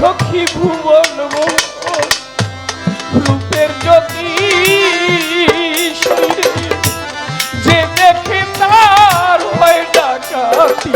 সখী ভুবন রূপের জ্যোতি যে দেখে তার হয় ডাকাতি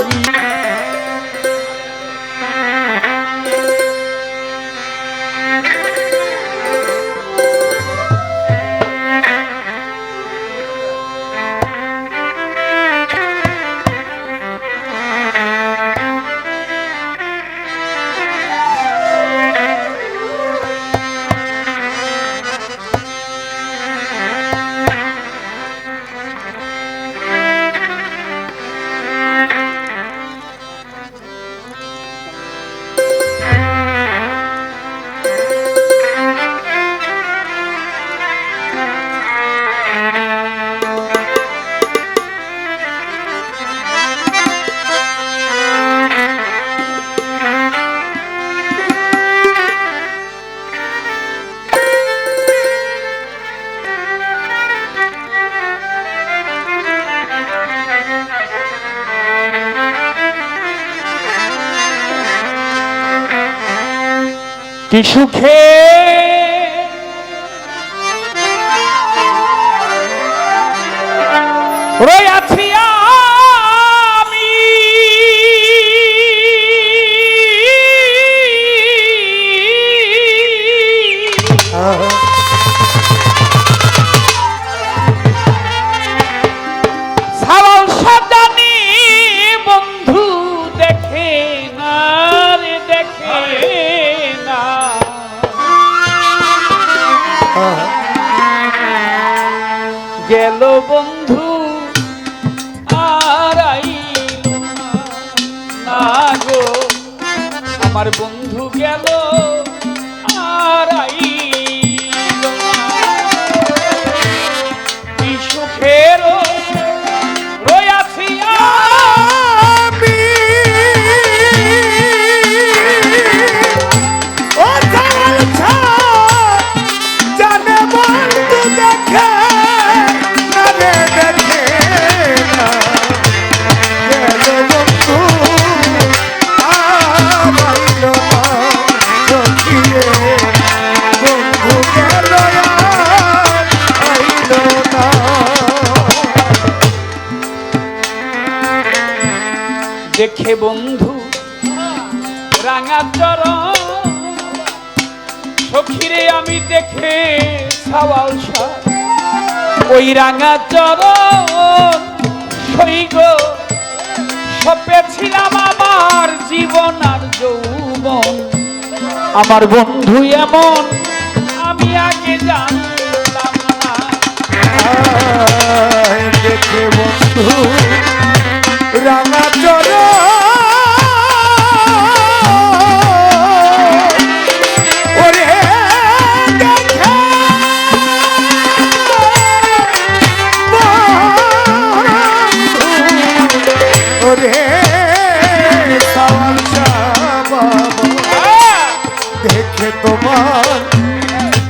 কি সুখে রয়াছি আমার বন্ধু গেল আর আইল দেখে বন্ধু রাঙা চরণ। সখিরে, আমি দেখে সাওয়াল ওই রাঙা চরণ সইগ সপেছিলাম আমার জীবন আর যৌবন। আমার বন্ধু এমন, আমি আগে জানতাম না। দেখে বন্ধু।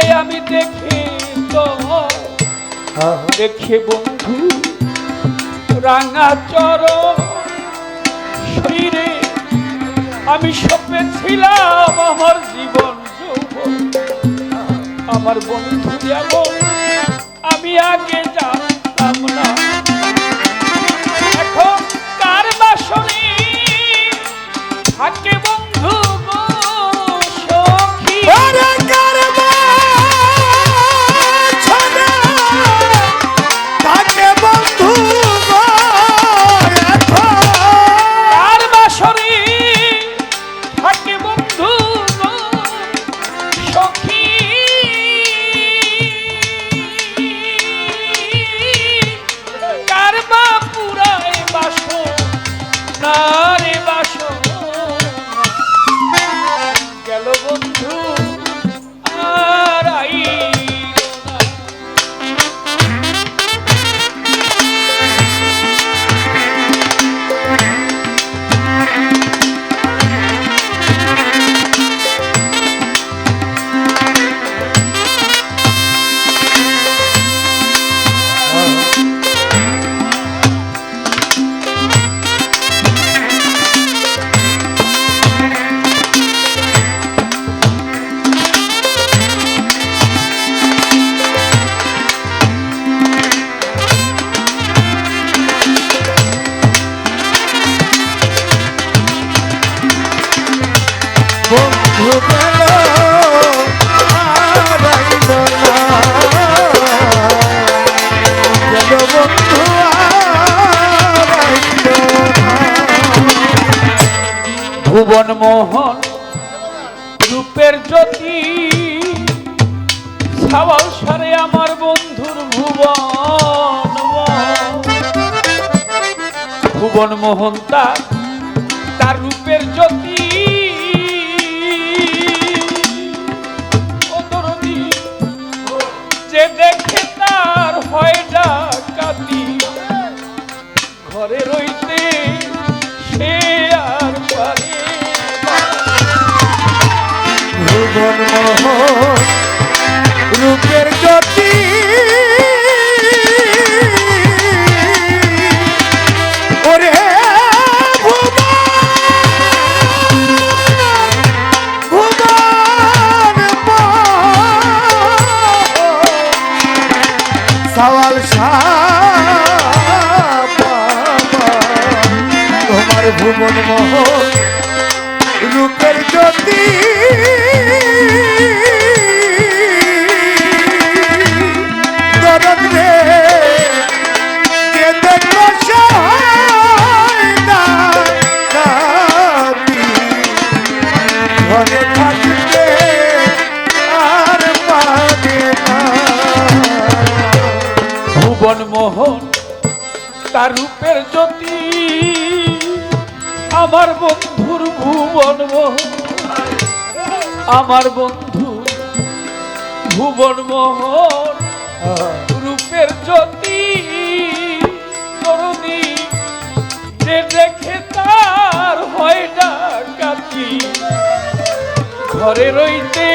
মাতাল আমি দেখে তো। দেখে বন্ধু, রাঙা চর শরীরে আমি সপেছিলাম আমার জীবন আমার বন্ধু যেমন আমি আগে জানতাম না। এখন কার বাসনে থাকে বন্ধু ভুবন মোহন রূপের জ্যোতি। সাবাল সারে আমার বন্ধুর ভুবন ভুবন মোহন তার তার রূপের জ্যোতি। রূপের জ্যোতি। ওরে সওয়াল তোমার ভুবন মোহন রূপের জ্যোতি। আমার বন্ধুর ভুবন আমার বন্ধু ভুবন মোহন, রূপের জ্যোতি দেখে তার হয় না কাছি ঘরে রইতে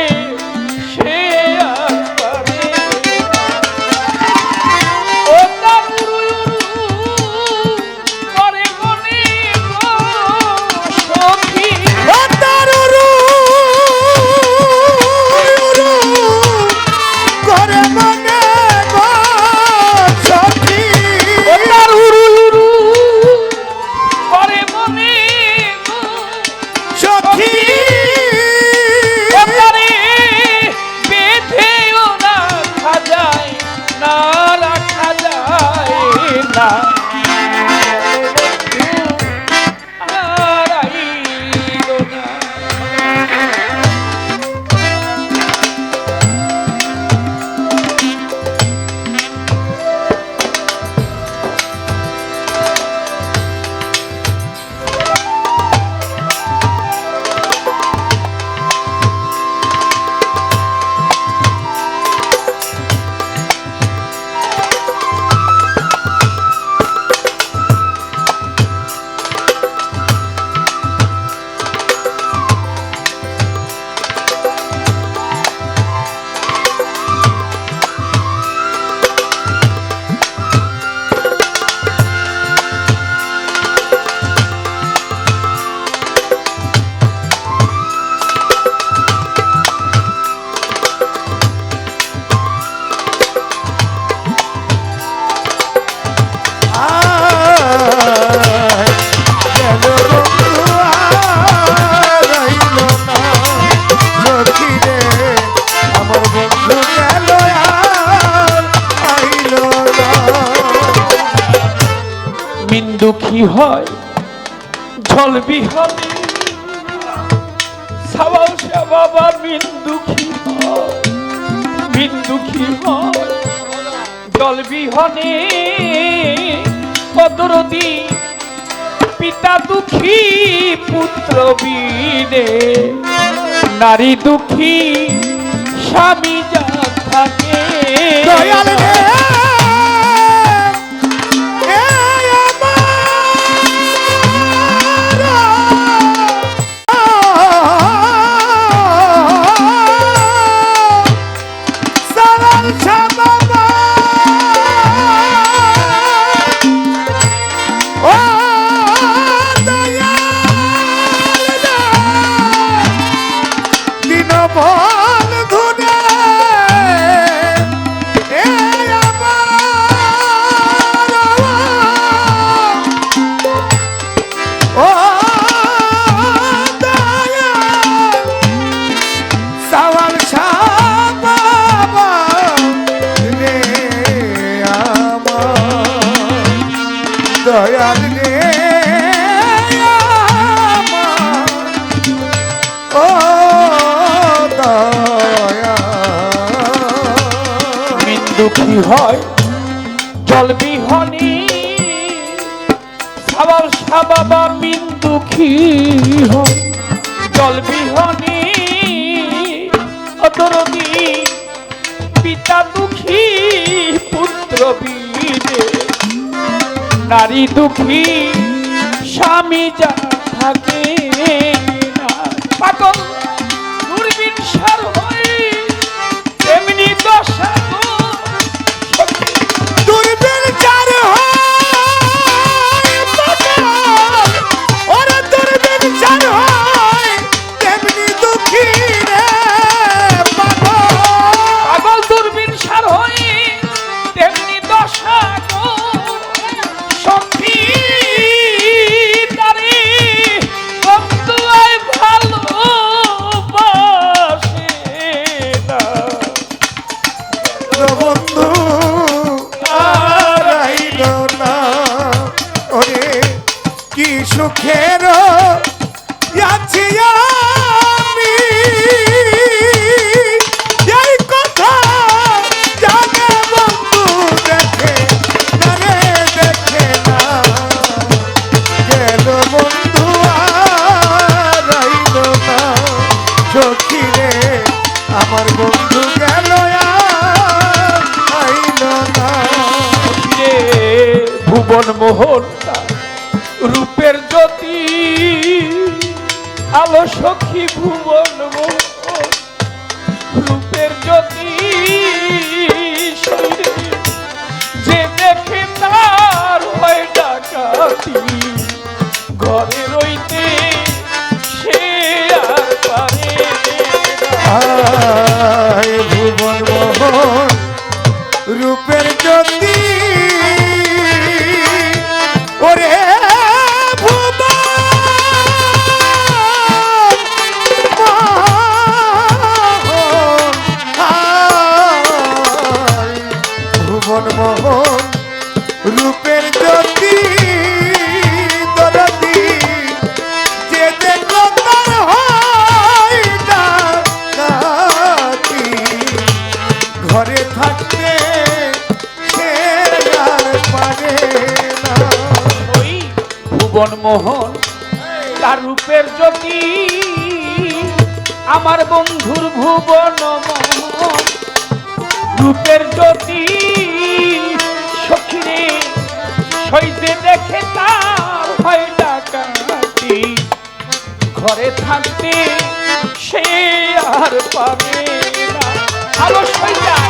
জলবিহনে জল বিহনে কদরদি পিতা দুঃখী পুত্র বিনে নারী দুঃখী স্বামী যা থাকে কি হয় জলবিহনি সাবাব সাবাবা বিন্দু কি হয়। জলবিহনি অতরণী পিতা দুঃখী পুত্র বীরে। নারী দুঃখী স্বামী যা থাকে না। পাগল দূরবীন সার হয় তেমনি দশা বন্ধু রইল না। সখী রে আমার বন্ধু গেল ভুবন মোহন ঘরে রইতে সে আর পারে ভুবন মোহন। মোহন তার রূপের জ্যোতি, আমার বন্ধুর ভুবন মোহন রূপের জ্যোতি, সখিরে, সইতে দেখে তার হয় ডাকাতি ঘরে থাকতে সে আর পাবে না। আলো সইয়া